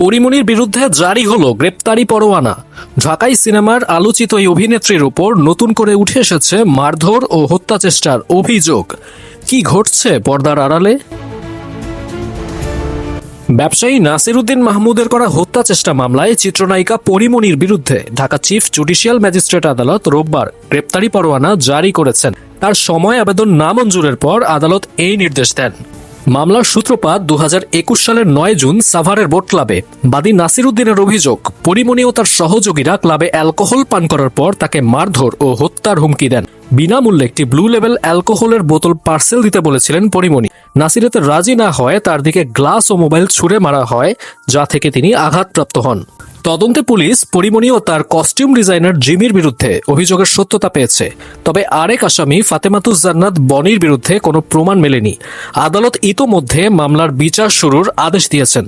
পরিমণির বিরুদ্ধে জারি হলো গ্রেপ্তারি পরোয়ানা। ঢাকাই সিনেমার আলোচিত এই অভিনেত্রীর উপর নতুন করে উঠে এসেছে মারধর ও হত্যা চেষ্টার অভিযোগ। কি ঘটছে পর্দার আড়ালে? ব্যবসায়ী নাসিরুদ্দিন মাহমুদের করা হত্যা চেষ্টা মামলায় চিত্রনায়িকা পরিমণির বিরুদ্ধে ঢাকা চিফ জুডিশিয়াল ম্যাজিস্ট্রেট আদালত রোববার গ্রেপ্তারি পরোয়ানা জারি করেছেন। তার সময় আবেদন নামঞ্জুরের পর আদালত এই নির্দেশ দেন। মামলার সূত্রপাত দু হাজার একুশ সালের নয় জুন সাভারের বোট ক্লাবে। বাদী নাসিরুদ্দিনের অভিযোগ, পরিমণি ও তার সহযোগীরা ক্লাবে অ্যালকোহল পান করার পর তাকে মারধর ও হত্যার হুমকি দেন। বিনামূল্যে একটি ব্লু লেভেল অ্যালকোহলের বোতল পার্সেল দিতে বলেছিলেন পরিমণি। নাসির এতে রাজি না হয় তার দিকে গ্লাস ও মোবাইল ছুড়ে মারা হয়, যা থেকে তিনি আঘাতপ্রাপ্ত হন। তদন্তে পুলিশ, পরিমণি ও তার কস্টিউম ডিজাইনার জিমির বিরুদ্ধে অভিযোগের সত্যতা পেয়েছে। তবে আরেক আসামি ফাতেমাতুজ জান্নাত বনির বিরুদ্ধে কোনো প্রমাণ মেলেনি। আদালত ইতোমধ্যে মামলার বিচার শুরুর আদেশ দিয়েছেন।